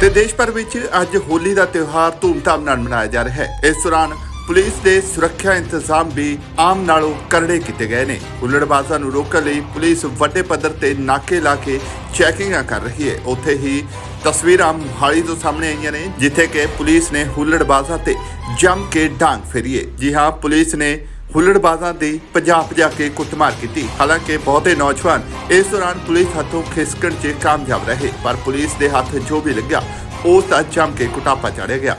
ਦੇਸ਼ ਭਰ ਵਿੱਚ ਅੱਜ ਹੋਲੀ ਦਾ ਤਿਉਹਾਰ ਧੂਮਧਾਮ ਨਾਲ ਮਨਾਇਆ ਜਾ ਰਿਹਾ ਹੈ। ਇਸ ਦੌਰਾਨ ਪੁਲਿਸ ਦੇ ਸੁਰੱਖਿਆ ਇੰਤਜ਼ਾਮ ਵੀ ਆਮ ਨਾਲੋਂ ਕਰੜੇ ਕੀਤੇ ਗਏ ਨੇ। ਹੁੱਲੜਬਾਜ਼ਾਂ ਨੂੰ ਰੋਕਣ ਲਈ ਪੁਲਿਸ ਵੱਡੇ ਪੱਧਰ ਤੇ ਨਾਕੇ ਲਾ ਕੇ ਚੈਕਿੰਗਾਂ ਕਰ ਰਹੀ ਹੈ। ਉੱਥੇ ਹੀ ਤਸਵੀਰਾਂ ਮੁਹਾਲੀ ਤੋਂ ਸਾਹਮਣੇ ਆਈਆਂ ਨੇ, ਜਿੱਥੇ ਕਿ ਪੁਲਿਸ ਨੇ ਹੁੱਲੜਬਾਜ਼ਾਂ ਤੇ ਜੰਮ ਕੇ ਡਾਂਗ ਫੇਰੀਏ ਜੀ ਹਾਂ, ਪੁਲਿਸ ਨੇ ਹੁੱਲੜਬਾਜ਼ਾਂ ਦੀ ਪੰਜਾਬ ਜਾ ਕੇ ਕੁੱਟਮਾਰ ਕੀਤੀ। ਹਾਲਾਂਕਿ ਬਹੁਤੇ ਨੌਜਵਾਨ ਇਸ ਦੌਰਾਨ ਪੁਲਿਸ ਹੱਥੋਂ ਖਿਸਕਣ 'ਚ ਕਾਮਯਾਬ ਰਹੇ, ਪਰ ਪੁਲਿਸ ਦੇ ਹੱਥ ਜੋ ਵੀ ਲੱਗਿਆ ਉਸ ਦਾ ਜੰਮ ਕੇ ਕੁਟਾਪਾ ਚੜਿਆ ਗਿਆ।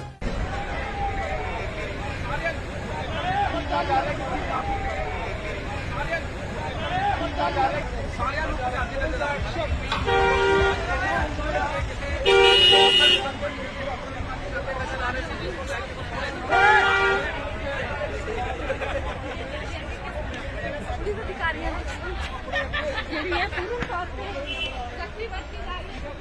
ਪੁਲਿਸ ਅਧਿਕਾਰੀਆਂ ਨੇ ਜਿਹੜੀ ਹੈ ਪੂਰਨ ਤੌਰ ਤੇ ਸਖਤੀ ਵਰਤੀ ਜਾ ਰਹੀ ਹੈ।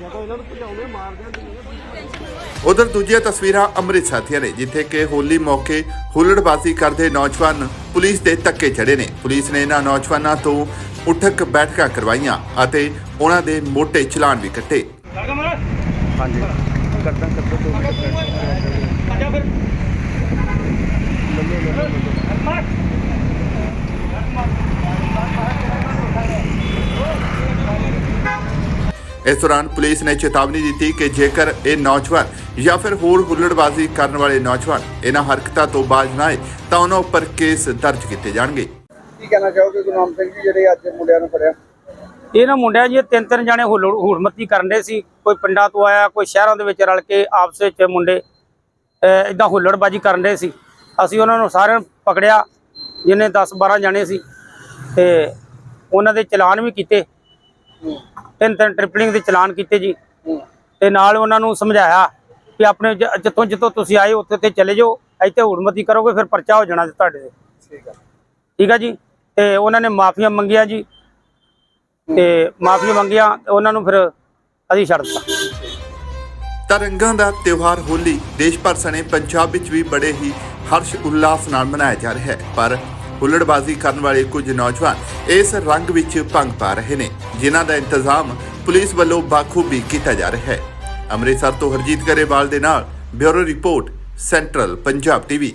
ਜਦੋਂ ਇਹਨਾਂ ਨੂੰ ਭਜਾਉਂਦੇ ਮਾਰ ਦਿੰਦੇ ਨੇ ਉਧਰ ਦੂਜੀਆਂ ਤਸਵੀਰਾਂ ਅੰਮ੍ਰਿਤਸਰ ਦੀਆਂ ਨੇ ਜਿੱਥੇ ਕਿ ਹੋਲੀ ਮੌਕੇ ਹੁੱਲੜਬਾਜ਼ੀ ਕਰਦੇ ਨੌਜਵਾਨ ਪੁਲਿਸ ਦੇ ਧੱਕੇ ਚੜੇ ਨੇ। ਪੁਲਿਸ ਨੇ ਇਹਨਾਂ ਨੌਜਵਾਨਾਂ ਤੋਂ ਉਠਕ ਬੈਠਕਾਂ ਕਰਵਾਈਆਂ ਅਤੇ ਉਹਨਾਂ ਦੇ ਮੋٹے ਚਲਾਨ ਵੀ ਕੱਟੇ। ਹਾਂਜੀ। ਕਰਦਾ ਕਰਦਾ ਦੋ ਮਿੰਟ ਇਸ ਦੌਰਾਨ ਪੁਲਿਸ ਨੇ ਚੇਤਾਵਨੀ ਦਿੱਤੀ ਕਿ ਜੇਕਰ ਇਹ ਨੌਜਵਾਨ ਜਾਂ ਫਿਰ ਹੋਰ ਹੁੱਲੜਬਾਜ਼ੀ ਕਰਨ ਵਾਲੇ ਨੌਜਵਾਨ ਇਹਨਾਂ ਹਰਕਤਾਂ ਤੋਂ ਬਾਜ਼ ਨਾ ਆਏ ਤਾਂ ਉਹਨਾਂ ਉੱਪਰ ਕੇਸ ਦਰਜ ਕੀਤੇ ਜਾਣਗੇ। ਕੀ ਕਹਿਣਾ ਚਾਹੋਗੇ ਗੁਰਨਾਮ ਸਿੰਘ ਜੀ ਜਿਹੜੇ ਅੱਜ ਮੁੰਡਿਆਂ ਨੂੰ ਫੜਿਆ? ਇਹ ਨਾ ਮੁੰਡਿਆਂ ਜੀ ਤਿੰਨ ਤਿੰਨ ਜਾਣੇ ਹੁੱਲ ਹੁਰਮਤੀ ਕਰਨ ਦੇ ਸੀ। ਕੋਈ ਪਿੰਡਾਂ ਤੋਂ ਆਇਆ ਕੋਈ ਸ਼ਹਿਰਾਂ ਦੇ ਵਿੱਚ ਰਲ ਕੇ ਆਪਸ ਵਿੱਚ ਮੁੰਡੇ ਇਦਾਂ ਹੁੱਲੜਬਾਜੀ ਕਰਨ ਦੇ ਸੀ। ਅਸੀਂ ਉਹਨਾਂ ਨੂੰ ਸਾਰਿਆਂ ਨੂੰ ਪਕੜਿਆ ਜਿਹਨੇ 10 12 ਜਾਣੇ ਸੀ। ਤੇ ਉਹਨਾਂ ਦੇ ਚਲਾਨ ਵੀ ਕੀਤੇ। ਤਿੰਨ ਤਿੰਨ ਟ੍ਰਿਪਲਿੰਗ ਦੇ ਚਲਾਨ ਕੀਤੇ ਜੀ। ਤੇ ਨਾਲ ਉਹਨਾਂ ਨੂੰ ਸਮਝਾਇਆ ਕਿ ਆਪਣੇ ਜਿੱਥੋਂ ਜਿੱਥੋਂ ਤੁਸੀਂ ਆਏ ਉੱਥੇ ਤੇ ਚਲੇ ਜਾਓ। ਇੱਥੇ ਹੁਰਮਤੀ ਕਰੋਗੇ ਫਿਰ ਪਰਚਾ ਹੋ ਜਾਣਾ ਤੁਹਾਡੇ ਤੇ। ਠੀਕ ਆ। ਠੀਕ ਹੈ ਜੀ? ਤੇ ਉਹਨਾਂ ਨੇ ਮਾਫੀਆਂ ਮੰਗੀਆਂ ਜੀ। ਤੇ ਮਾਫੀ ਮੰਗਿਆ ਉਹਨਾਂ ਨੂੰ ਫਿਰ ਅਸੀਂ ਛੱਡ ਦਿੱਤਾ। ਤਾਂ ਦਾ ਤਿਉਹਾਰ ਹੋਲੀ ਦੇਸ਼ ਭਰ ਸਣੇ ਪੰਜਾਬ ਵਿੱਚ ਵੀ ਬੜੇ ਹੀ ਹਰਸ਼ ਉల్లాਸ ਨਾਲ ਮਨਾਇਆ ਜਾ ਰਿਹਾ ਹੈ, ਪਰ ਹੁੱਲੜਬਾਜ਼ੀ ਕਰਨ ਵਾਲੇ ਕੁਝ ਨੌਜਵਾਨ ਇਸ ਰੰਗ ਵਿੱਚ ਭੰਗ ਪਾ ਰਹੇ ਨੇ, ਜਿਨ੍ਹਾਂ ਦਾ ਇੰਤਜ਼ਾਮ ਪੁਲਿਸ ਵੱਲੋਂ ਬਾਖੂਬੀ ਕੀਤਾ ਜਾ ਰਿਹਾ ਹੈ। ਅੰਮ੍ਰਿਤਸਰ ਤੋਂ ਹਰਜੀਤ ਗਰੇਵਾਲ ਦੇ ਨਾਲ bureau report, central Punjab TV.